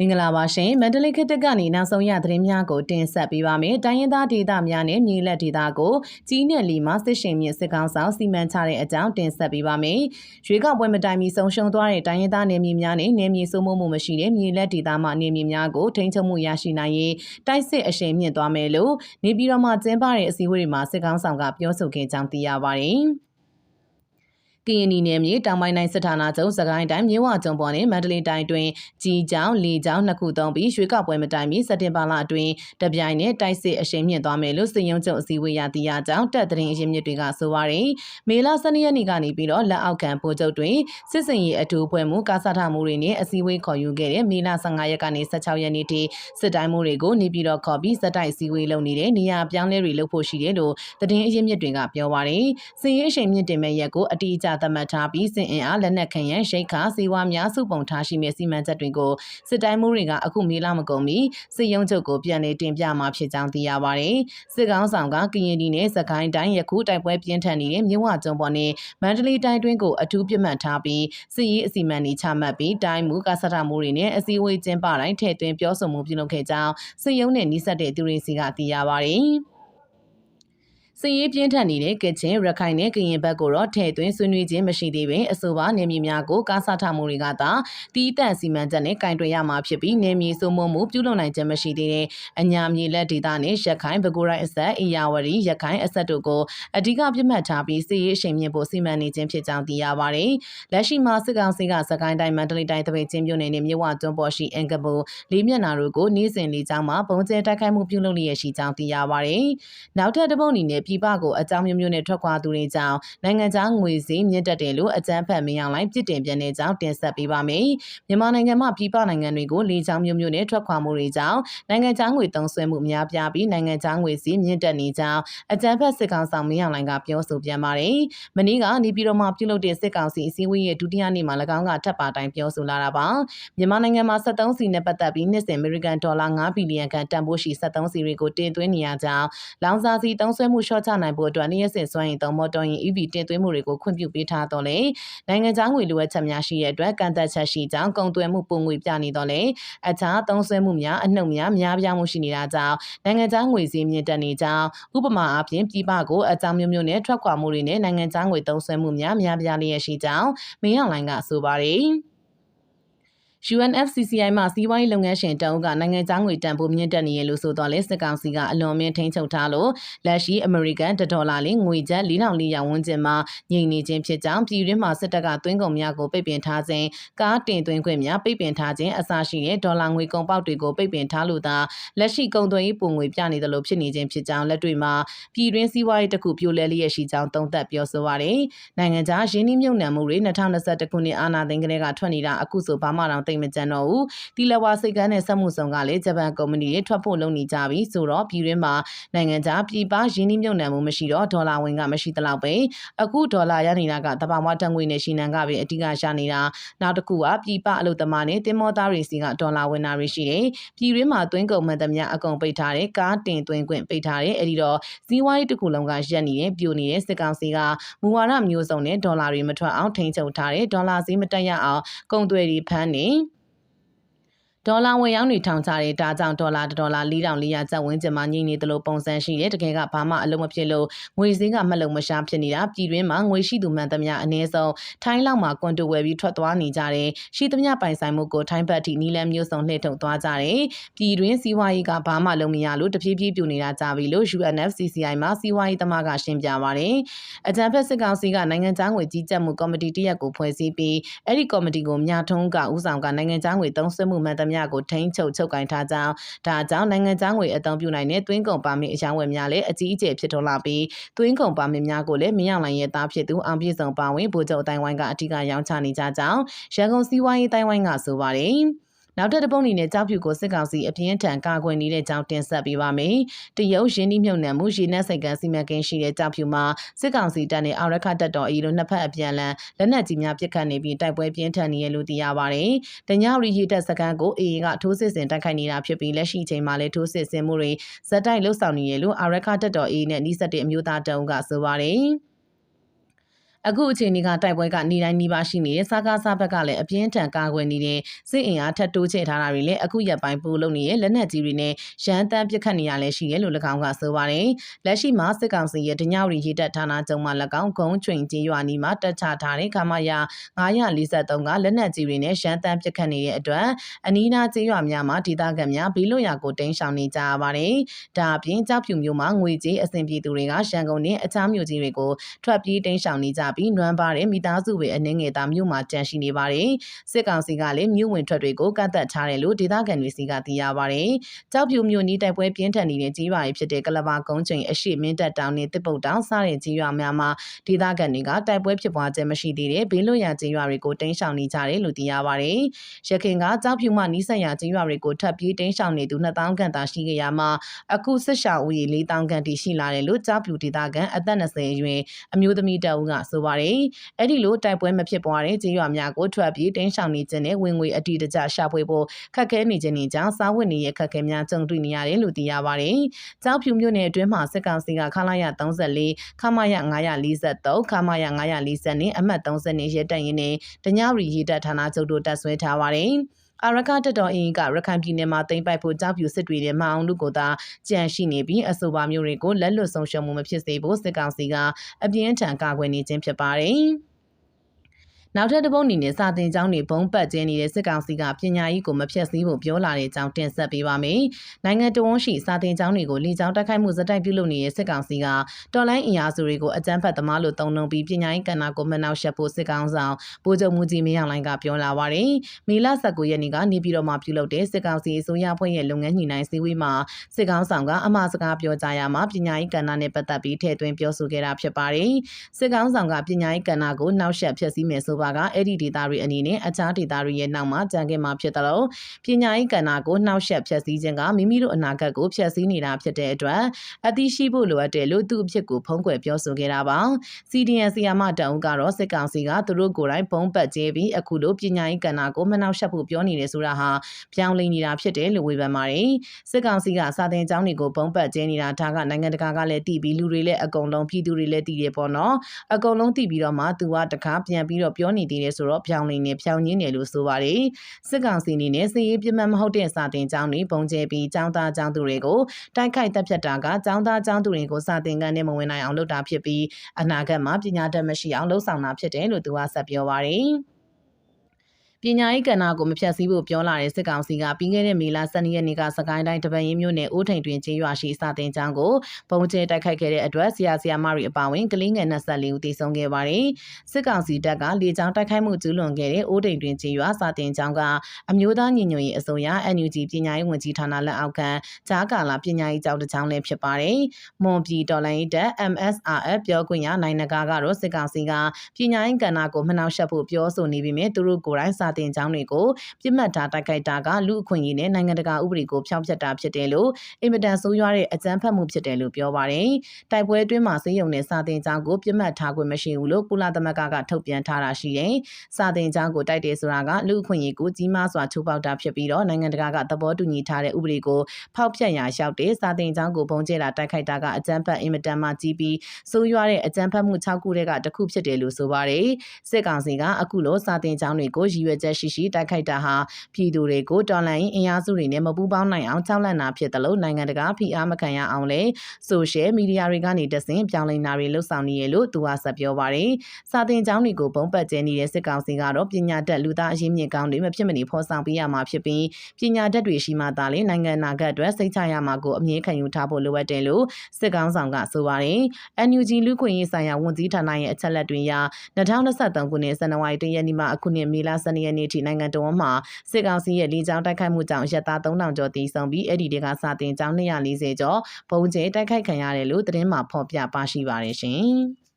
မင်္ဂလာပါရှင်မန္တလေးခေတ်တက်ကနေနောက်ဆုံးရသတင်းများကိုတင်ဆက်ပေးပါမယ်။တိုင်းရင်းသားဒေသများနဲ့မြေလက်ဒေသကိုကြီးနဲ့လီမှစစ်ရှင်မြစ်စစ်ကောင်းဆောင်စီမံချတဲ့အကြောင်းတင်ဆက်ပေးပါမယ်။ရွေးကောက်ပွဲမတိုင်မီဆုံးရှုံးသွားတဲ့တိုင်းရင်းသားနယ်မြေများနဲ့နယ်မြေစိုးမိုးမှုမရှိတဲ့မြေလက်ဒေသမှနယ်မြေများကိုထိန်းချုပ်မှုရရှိနိုင်ရေးတိုက်စစ်အရှိန်မြင့်သွားမယ်လို့နေပြည်တော်မှာကျင်းပတဲ့အစည်းအဝေးတွေမှာစစ်ကောင်းဆောင်ကပြောဆိုခဲ့ကြောင်းသိရပါတယ်။ ကရင်နီနယ်မြေတောင်ပိုင်းတိုင်းစစ်ဌာနချုပ်စကိုင်းတိုင်းမြင်းဝကျုံပေါ်နဲ့မန္တလေးတိုင်းတွင်ကြီးကြောင်လေကြောင်နှစ်ခုသုံးပြီးရွှေကောက်ပွဲမတိုင်မီစက်တင်ဘာလအတွင်းတပြိုင်နဲ့တိုက်စစ်အရှိန်မြင့်သွားမယ်လို့စစ်ရုံးချုပ်အစည်းအဝေးရသိရကြောင်းတပ်သတင်းအရင်းမြစ်တွေကဆိုပါရယ်မေလ12ရက်နေ့ကနေပြီးတော့လက်အောက်ခံပို့ချုပ်တွင်စစ်စင်ရေးအထူးအဖွဲ့မှုကာစထမှုတွေနဲ့အစည်းအဝေးခေါ်ယူခဲ့တဲ့မေလ15ရက်ကနေ16ရက်နေ့ထိစစ်တိုင်းမှုတွေကိုနေပြည်တော်ခေါ်ပြီးစက်တိုက်အစည်းအဝေးလုပ်နေတဲ့နေရာပြောင်းလဲတွေလုပ်ဖို့ရှိတယ်လို့သတင်းအရင်းမြစ်တွေကပြောပါရယ်စစ်ရေးအရှိန်မြင့်တင်မဲ့ရက်ကိုအတိအကျသတ်မှတ်ထားပြီးစစ်အင်အားလက်နက်ခံရန်ရှိတ်ခါစေဝါများစုပုံထားရှိမဲ့စီမံချက်တွေကိုစစ်တိုင်းမှုတွေကအခုမေလမကုန်မီစစ်ရုံးချုပ်ကိုပြန်လည်တင်ပြမှာဖြစ်ကြောင်းသိရပါတယ်။စစ်ကောင်းဆောင်ကကရင်ပြည်နယ်စကိုင်းတိုင်းယခုတိုက်ပွဲပြင်းထန်နေတဲ့မြဝကျုံပေါ်နဲ့မန္တလေးတိုင်းတွင်းကိုအထူးပြမှတ်ထားပြီးစစ်ရေးအစီအမံတွေချမှတ်ပြီးတိုင်းမူကစထမှုတွေနဲ့အစည်းအဝေးကျင်းပတိုင်းထည့်သွင်းပြောဆိုမှုပြုလုပ်ခဲ့ကြောင်းစစ်ရုံးနဲ့နှိစက်တဲ့သူတွေစီကသိရပါတယ်။ စစ်ရေးပြင်းထန်နေတဲ့ကချင်ရခိုင်နဲ့ကရင်ဘက်ကိုတော့ထည့်သွင်းဆွေးနွေးခြင်းမရှိသေးပင်အဆိုပါနေမြေများကိုကားဆထမှုတွေကသာတီးတန့်စီမံချက်နဲ့ကင်တွယ်ရမှာဖြစ်ပြီးနေမြေစိုးမိုးမှုပြုလုပ်နိုင်ခြင်းမရှိသေးတဲ့အညာမြေလက်ဒေသနဲ့ရခိုင်ဘကူရိုင်းအဆက်အေယာဝတီရခိုင်အဆက်တို့ကိုအဓိကပြတ်မှတ်ထားပြီးစစ်ရေးအရှိန်မြင့်ဖို့စီမံနေခြင်းဖြစ်ကြောင်းသိရပါတယ်။လက်ရှိမှာစစ်ကောင်စီကစကိုင်းတိုင်းမန္တလေးတိုင်းတပိတ်ချင်းမြို့နယ်နဲ့မြို့ဝကျွန်းပေါ်ရှိအင်ကဘူလေးမျက်နာတို့ကိုနေ့စဉ်လေးကြောင်းမှာပုံကျဲတိုက်ခိုက်မှုပြုလုပ်လျက်ရှိကြောင်းသိရပါတယ်။နောက်ထပ်တစ်ပုတ်အနေနဲ့ပြည်ပကိုအကြောင်းမျိုးမျိုးနဲ့ထွက်ခွာသူတွေကြောင့်နိုင်ငံခြားငွေစည်းမြင့်တက်တယ်လို့အကြမ်းဖက်မင်းအောင်လိုင်းပြစ်တင်ပြန်တဲ့ကြောင်းတင်ဆက်ပေးပါမယ်။မြန်မာနိုင်ငံမှာပြည်ပနိုင်ငံတွေကိုလေကြောင်းမျိုးမျိုးနဲ့ထွက်ခွာမှုတွေကြောင့်နိုင်ငံခြားငွေသုံးစွဲမှုအများပြားပြီးနိုင်ငံခြားငွေစည်းမြင့်တက်နေကြောင်းအကြမ်းဖက်စစ်ကောင်ဆောင်မင်းအောင်လိုင်းကပြောဆိုပြန်ပါတယ်။မနေ့ကနေပြည်တော်မှာပြုလုပ်တဲ့စစ်ကောင်စီအစည်းအဝေးရဲ့ဒုတိယနေ့မှာ၎င်းကထပ်ပါတိုင်းပြောဆိုလာတာပါ။မြန်မာနိုင်ငံမှာ73စီနဲ့ပတ်သက်ပြီးနှစ်စဉ်အမေရိကန်ဒေါ်လာ9ဘီလီယံခန့်တန်ဖိုးရှိ73စီတွေကိုတင်သွင်းနေရကြောင်းလောင်စာစီသုံးစွဲမှုလျှော့ချနိုင်ဖို့အတွက်နေ့ရက်စဉ်စွမ်းရည်သုံးမော်တော်ယာဉ် EV တင်သွင်းမှုတွေကိုခွင့်ပြုပေးထားတော့လေနိုင်ငံခြားငွေလိုအပ်ချက်များရှိတဲ့အတွက်ကန့်သက်ချက်ရှိကြောင်းကုန်သွယ်မှုပုံငွေပြနေတော့လေအခြားသုံးစွဲမှုများအနှုတ်များများပြားမှုရှိနေတာကြောင့်နိုင်ငံခြားငွေစည်းမြင့်တက်နေကြောင်းဥပမာအားဖြင့်ပြည်ပကိုအကြောင်းမျိုးမျိုးနဲ့ထွက်ခွာမှုတွေနဲ့နိုင်ငံခြားငွေသုံးစွဲမှုများများပြားလျက်ရှိကြောင်းမင်းအောင်လိုင်းကဆိုပါတယ်။ UNFCCI မှစီးပွားရေးလုပ်ငန်းရှင်တအုပ်ကနိုင်ငံသားငွေတန်ဖိုးမြင့်တက်နေရလို့ဆိုတော့လေစစ်ကောင်စီကအလွန်မြင့်ထိန်းချုပ်ထားလို့လက်ရှိအမေရိကန်ဒေါ်လာလေးငွေကျပ်4400ဝန်းကျင်မှာငြိမ်နေခြင်းဖြစ်ကြောင်းပြည်တွင်းမှာစစ်တပ်ကသွင်းကုန်များကိုပိတ်ပင်ထားခြင်းကားတင်သွင်းခွင့်များပိတ်ပင်ထားခြင်းအစရှိတဲ့ဒေါ်လာငွေကုန်ပေါက်တွေကိုပိတ်ပင်ထားလို့သာလက်ရှိကုန်သွယ်ရေးပုံငွေပြနေတယ်လို့ဖြစ်နေခြင်းဖြစ်ကြောင်းလက်တွေ့မှာပြည်တွင်းစီးပွားရေးတစ်ခုပြိုလဲလျက်ရှိကြောင်းသုံးသပ်ပြောဆိုပါတယ်နိုင်ငံခြားရင်းနှီးမြှုပ်နှံမှုတွေ2021ခုနှစ်အာဏာသိမ်းကလေးကထွက်နေတာအခုဆိုဘာမှတော့သိမကြံတော့ဘူးတီလဝါစိတ်ကန်းနဲ့စက်မှုဆောင်ကလည်းဂျပန်ကုမ္ပဏီတွေထွက်ဖို့လုပ်နေကြပြီဆိုတော့ပြည်တွင်းမှာနိုင်ငံခြားပြည်ပရင်းနှီးမြှုပ်နှံမှုမရှိတော့ဒေါ်လာဝင်ကမရှိသလောက်ပဲအခုဒေါ်လာရနေတာကတဘာဝတန်ငွေနဲ့ရှင်းနံကပဲအဓိကရှာနေတာနောက်တစ်ခုကပြည်ပအလုပ်သမားနဲ့တင်မောသားတွေစီကဒေါ်လာဝင်တာတွေရှိတယ်ပြည်တွင်းမှာသွင်းကုန်မှန်သမျှအကုန်ပိတ်ထားတယ်ကားတင်သွင်းခွင့်ပိတ်ထားတယ်အဲ့ဒီတော့ဇီဝိုင်းတစ်ခုလုံးကရက်နေတယ်ပြိုနေတယ်စစ်ကောင်စီကမူဝါဒမျိုးစုံနဲ့ဒေါ်လာတွေမထွက်အောင်ထိန်းချုပ်ထားတယ်ဒေါ်လာဈေးမတက်ရအောင်ကုန်သွယ်တွေဖမ်းနေ ဒေါ်လာဝင်ရောက်နေထောင်ချတဲ့ဒါကြောင့်ဒေါ်လာဒေါ်လာ4400ကျပ်ဝန်းကျင်မှညှိနေသလိုပုံစံရှိတဲ့တကယ်ကဘာမှအလုံးမဖြစ်လို့ငွေစည်းကမလုံမရှားဖြစ်နေတာပြည်တွင်းမှာငွေရှိသူမှန်သမျှအနည်းဆုံးထိုင်းလောက်မှာကွန်တိုဝယ်ပြီးထွက်သွားနေကြတယ်ရှိသမျှပိုင်ဆိုင်မှုကိုထိုင်းဘက်ထိနီလန်မျိုးစုံလှည့်ထုတ်သွားကြတယ်ပြည်တွင်းစီးပွားရေးကဘာမှလုံးမရလို့တဖြည်းဖြည်းပြိုနေတာကြပြီလို့ UNFCCI မှာစီးပွားရေးသမားကရှင်းပြပါတယ်အကြံဖက်စစ်ကောင်စီကနိုင်ငံခြားငွေကြီးကြပ်မှုကော်မတီတရက်ကိုဖွဲ့စည်းပြီးအဲ့ဒီကော်မတီကိုမြထုံးကဦးဆောင်ကနိုင်ငံခြားငွေသုံးစွဲမှုမှန်သမျှမျှကိုထိန်းချုပ်ချုပ်ကင်ထားကြောင်းဒါကြောင့်နိုင်ငံခြားငွေအသုံးပြုနိုင်တဲ့သွင်းကုန်ပါမစ်အယောင်းဝယ်များလည်းအကြီးအကျယ်ဖြစ်ထွန်းလာပြီးသွင်းကုန်ပါမစ်များကိုလည်းမင်းအောင်လိုင်ရဲ့သားဖြစ်သူအောင်ပြည့်စုံပါဝင်ဗိုလ်ချုပ်အတိုင်းဝိုင်းကအထူးကရောင်းချနေကြကြောင်းရန်ကုန်စီးပွားရေးတိုင်းဝိုင်းကဆိုပါတယ်။ နောက်ထပ်တစ်ပုတ်အနေနဲ့ကြောက်ဖြူကိုစစ်ကောင်စီအပြင်းထန်ကာကွယ်နေတဲ့ကြောင်းတင်ဆက်ပေးပါမယ်။တရုတ်ရင်းနှီးမြှုပ်နှံမှုရေနက်စိတ်ကန်းစီမံကိန်းရှိတဲ့ကြောက်ဖြူမှာစစ်ကောင်စီတပ်နဲ့အာရခတပ်တော်အီလိုနှစ်ဖက်အပြန်လန်လက်နက်ကြီးများပစ်ခတ်နေပြီးတိုက်ပွဲပြင်းထန်နေရလို့သိရပါတယ်။တညရီရေတပ်စခန်းကိုအေအေကထိုးစစ်ဆင်တိုက်ခိုက်နေတာဖြစ်ပြီးလက်ရှိချိန်မှာလည်းထိုးစစ်ဆင်မှုတွေဇက်တိုက်လှုပ်ဆောင်နေရလို့အာရခတပ်တော်အေအေနဲ့နှိစက်တဲ့အမျိုးသားတအုပ်ကဆိုပါတယ်။ အခုအချိန်ကတိုက်ပွဲကနေတိုင်းနီးပါးရှိနေတဲ့စကားစားဘက်ကလည်းအပြင်းထန်ကာကွယ်နေတဲ့စစ်အင်အားထပ်တိုးချဲ့ထားတာတွေလည်းအခုရက်ပိုင်းပိုလုပ်နေတဲ့လက်နက်ကြီးတွေနဲ့ရန်တမ်းပစ်ခတ်နေရလဲရှိရဲလို့၎င်းကဆိုပါတယ်လက်ရှိမှာစစ်ကောင်စီရဲ့တညဝရီရေတပ်ဌာနချုပ်မှ၎င်းဂုံချွင်ကျေးရွာနီးမှာတက်ချထားတဲ့ခမာယာ943ကလက်နက်ကြီးတွေနဲ့ရန်တမ်းပစ်ခတ်နေတဲ့အတွက်အနီးနားကျေးရွာများမှာဒေသခံများဘေးလွတ်ရာကိုတိမ်းရှောင်နေကြရပါတယ်ဒါအပြင်ကြောက်ဖြူမျိုးမှာငွေကြေးအဆင်ပြေသူတွေကရန်ကုန်နဲ့အခြားမြို့ကြီးတွေကိုထွက်ပြေးတိမ်းရှောင်နေကြပြီးနွမ်းပါတဲ့မိသားစုတွေအနေငယ်သားမြို့မှာကြန့်ရှိနေပါတယ်စစ်ကောင်စီကလည်းမြို့ဝင်ထွက်တွေကိုကန့်သက်ထားတယ်လို့ဒေသခံတွေစီကသိရပါတယ်ကြောက်ဖြူမြို့နီးတိုက်ပွဲပြင်းထန်နေတဲ့ကြီးပါရီဖြစ်တဲ့ကလဘာကုန်းချိန်အရှိမင်းတပ်တောင်နဲ့တစ်ပုတ်တောင်စတဲ့ကြီးရွာများမှာဒေသခံတွေကတိုက်ပွဲဖြစ်ပွားခြင်းမရှိသေးတဲ့ဘေးလွတ်ရာကြီးရွာတွေကိုတိမ်းရှောင်နေကြတယ်လို့သိရပါတယ်ရခင်ကကြောက်ဖြူမှနီးစပ်ရာကြီးရွာတွေကိုထပ်ပြေးတိမ်းရှောင်နေသူ2000ခန့်သာရှိခဲ့ရမှာအခုစစ်ရှောင်ဦးရေ4000ခန့်ထိရှိလာတယ်လို့ကြောက်ဖြူဒေသခံအသက်20အရွယ်အမျိုးသမီးတအုပ်ကဆိုပါတယ်အဲ့ဒီလိုတိုက်ပွဲမဖြစ်ပွားတဲ့ကြေးရွာများကိုထွက်ပြေးတင်းရှောင်နေခြင်းနဲ့ဝင်ငွေအတီတကျရှာဖွေဖို့ခက်ခဲနေခြင်းတွေကြောင့်စားဝတ်နေရခက်ခဲများကြုံတွေ့နေရတယ်လို့သိရပါတယ်။ကြောက်ဖြူမြို့နယ်အတွင်းမှာစစ်ကောင်စီကခလာရ34ခမရ943ခမရ940နဲ့အမှတ်30နဲ့ရဲတပ်ရင်းနဲ့တညရီရေတပ်ဌာနချုပ်တို့တပ်ဆွဲထားပါတယ်။ အာရကတတော်အင်းကရခိုင်ပြည်နယ်မှာတင်ပိုက်ဖို့ကြောက်ဖြူစစ်တွေနဲ့မအောင်လူကိုသာကြံရှိနေပြီးအဆိုပါမျိုးတွေကိုလက်လွတ်ဆုံးရှုံးမှုမဖြစ်စေဖို့စစ်ကောင်စီကအပြင်းထန်ကာကွယ်နေခြင်းဖြစ်ပါတယ်။ နောက်ထပ်တစ်ပုတ်အနေနဲ့စာတင်ကျောင်းတွေဘုံပတ်ကျင်းနေတဲ့စစ်ကောင်စီကပညာရေးကိုမဖျက်ဆီးဖို့ပြောလာတဲ့အကြောင်းတင်ဆက်ပေးပါမယ်။နိုင်ငံတော်ဝန်ရှိစာတင်ကျောင်းတွေကိုလေကြောင်းတိုက်ခိုက်မှုဇက်တိုက်ပြုလုပ်နေတဲ့စစ်ကောင်စီကတော်လိုင်းအင်အားစုတွေကိုအကြမ်းဖက်သမားလို့တုံ့နှုံပြီးပညာရေးကဏ္ဍကိုမနှောက်ယှက်ဖို့စစ်ကောင်ဆောင်ဗိုလ်ချုပ်မှုကြီးမင်းအောင်လှိုင်ကပြောလာပါတယ်။မေလ19ရက်နေ့ကနေပြည်တော်မှာပြုလုပ်တဲ့စစ်ကောင်စီအစိုးရဖွဲ့ရဲ့လုပ်ငန်းညှိနှိုင်းစည်းဝေးမှာစစ်ကောင်ဆောင်ကအမှားစကားပြောကြားရမှာပညာရေးကဏ္ဍနဲ့ပတ်သက်ပြီးထည့်သွင်းပြောဆိုခဲ့တာဖြစ်ပါတယ်။စစ်ကောင်ဆောင်ကပညာရေးကဏ္ဍကိုနှောက်ယှက်ဖျက်ဆီးမယ်ဆိုပါကအဲ့ဒီဒေတာတွေအနေနဲ့အခြားဒေတာတွေရဲ့နောက်မှာကြံခဲ့မှာဖြစ်တယ်လို့ပညာရေးကဏ္ဍကိုနှောက်ယှက်ဖျက်ဆီးခြင်းကမိမိတို့အနာဂတ်ကိုဖျက်ဆီးနေတာဖြစ်တဲ့အတွက်အသိရှိဖို့လိုအပ်တယ်လို့သူ့အဖြစ်ကိုဖုံးကွယ်ပြောဆိုခဲ့တာပါ CDN ဆီယာမတအုပ်ကတော့စစ်ကောင်စီကသူတို့ကိုယ်တိုင်ပုံပတ်ကျဲပြီးအခုလိုပညာရေးကဏ္ဍကိုမနှောက်ယှက်ဖို့ပြောနေတယ်ဆိုတာဟာပြောင်းလဲနေတာဖြစ်တယ်လို့ဝေဖန်ပါတယ်စစ်ကောင်စီကစာသင်ကျောင်းတွေကိုပုံပတ်ကျဲနေတာဒါကနိုင်ငံတကာကလည်းတည်ပြီးလူတွေလည်းအကုန်လုံးပြည်သူတွေလည်းတည်တယ်ပေါ့နော်အကုန်လုံးတည်ပြီးတော့မှသူကတခါပြန်ပြီးတော့ပြောနေသေးတယ်ဆိုတော့ဖြောင်းလင်းနေဖြောင်းညင်းတယ်လို့ဆိုပါတယ်စစ်ကောင်စီအနေနဲ့စီရေးပြမတ်မဟုတ်တဲ့စာတင်ကျောင်းတွေပုံကျဲပြီးကျောင်းသားကျောင်းသူတွေကိုတိုက်ခိုက်တပ်ဖြတ်တာကကျောင်းသားကျောင်းသူတွေကိုစာတင်ကန်နဲ့မဝင်နိုင်အောင်လုပ်တာဖြစ်ပြီးအနာဂတ်မှာပညာတတ်မရှိအောင်လှုံ့ဆော်တာဖြစ်တယ်လို့သူကဆက်ပြောပါတယ် ပညာရေးကဏ္ဍကိုမဖြတ်စည်းဖို့ပြောလာတဲ့စစ်ကောင်စီကပြီးခဲ့တဲ့မေလ12ရက်နေ့ကစကိုင်းတိုင်းတပန်ရင်မြို့နယ်အိုးထိန်တွင်ကျေးရွာရှိစာတင်ကျောင်းကိုပုံကျဲတိုက်ခိုက်ခဲ့တဲ့အတွက်ဆရာဆရာမတွေအပါအဝင်ကလေးငယ်24ဦးသေဆုံးခဲ့ပါတယ်။စစ်ကောင်စီတပ်ကလေကြောင်းတိုက်ခိုက်မှုကျူးလွန်ခဲ့တဲ့အိုးထိန်တွင်ကျေးရွာစာတင်ကျောင်းကအမျိုးသားညီညွတ်ရေးအစိုးရ NUG ပညာရေးဝန်ကြီးဌာနလက်အောက်ခံဂျားကာလာပညာရေးကျောင်းတစ်ကျောင်းလည်းဖြစ်ပါတယ်။မွန်ပြည်တော်လိုင်းတပ် MSRF ပြောခွင့်ရနိုင်နဂါကတော့စစ်ကောင်စီကပညာရေးကဏ္ဍကိုမနှောက်ယှက်ဖို့ပြောဆိုနေပြီးမြဲသူတို့ကိုယ်တိုင်စာစာတင်ကျောင်းတွေကိုပြစ်မှတ်ထားတိုက်ခိုက်တာကလူအခွင့်အရေးနဲ့နိုင်ငံတကာဥပဒေကိုဖျောက်ဖျက်တာဖြစ်တယ်လို့အင်မတန်ဆိုးရွားတဲ့အကြမ်းဖက်မှုဖြစ်တယ်လို့ပြောပါတယ်။တိုက်ပွဲအတွင်းမှာစေယုံနဲ့စာတင်ကျောင်းကိုပြစ်မှတ်ထားခွင့်မရှိဘူးလို့ကုလသမဂ္ဂကထုတ်ပြန်ထားတာရှိတယ်။စာတင်ကျောင်းကိုတိုက်တယ်ဆိုတာကလူအခွင့်အရေးကိုကြီးမားစွာချိုးဖောက်တာဖြစ်ပြီးတော့နိုင်ငံတကာကသဘောတူညီထားတဲ့ဥပဒေကိုဖောက်ဖျက်ရာရောက်တဲ့စာတင်ကျောင်းကိုပုံကျဲတာတိုက်ခိုက်တာကအကြမ်းဖက်အင်မတန်မှကြီးပြီးဆိုးရွားတဲ့အကြမ်းဖက်မှု6ခုတည်းကတစ်ခုဖြစ်တယ်လို့ဆိုပါတယ်။စစ်ကောင်စီကအခုလိုစာတင်ကျောင်းတွေကိုရည်ရွယ်ချက်ရှိရှိတိုက်ခိုက်တာဟာပြည်သူတွေကိုတော်လှန်ရေးအင်အားစုတွေနဲ့မပူးပေါင်းနိုင်အောင်ကြောက်လန့်တာဖြစ်တယ်လို့နိုင်ငံတကာဖိအားမခံရအောင်လဲဆိုရှယ်မီဒီယာတွေကနေတဆင့်ပြောင်းလဲတာတွေလှုပ်ဆောင်နေရလို့သူကဆက်ပြောပါတယ်။စာတင်ကျောင်းတွေကိုပုံပတ်ကျဲနေတဲ့စစ်ကောင်စီကတော့ပညာတတ်လူသားအရင်းမြစ်ကောင်းတွေမဖြစ်မနေဖော်ဆောင်ပေးရမှာဖြစ်ပြီးပညာတတ်တွေရှိမှသာလေနိုင်ငံနာဂတ်အတွက်စိတ်ချရမှာကိုအမြဲခံယူထားဖို့လိုအပ်တယ်လို့စစ်ကောင်ဆောင်ကဆိုပါတယ်။ NUG လူခွင့်ရေးဆိုင်ရာဝန်ကြီးဌာနရဲ့အချက်လက်တွေအရ2023ခုနှစ်ဇန်နဝါရီလ1ရက်နေ့မှအခုနှစ်မေလ12ရက်နေ့ထိနိုင်ငံတော်မှာစစ်ကောင်စီရဲ့လေကြောင်းတိုက်ခိုက်မှုကြောင့်ရက်သား3000ကျော်တည်ဆုံပြီးအဲ့ဒီတွေကစာတင်ကျောင်း240ကျော်ဘုံကျဲတိုက်ခိုက်ခံရတယ်လို့သတင်းမှာဖော်ပြပါရှိပါတယ်ရှင်။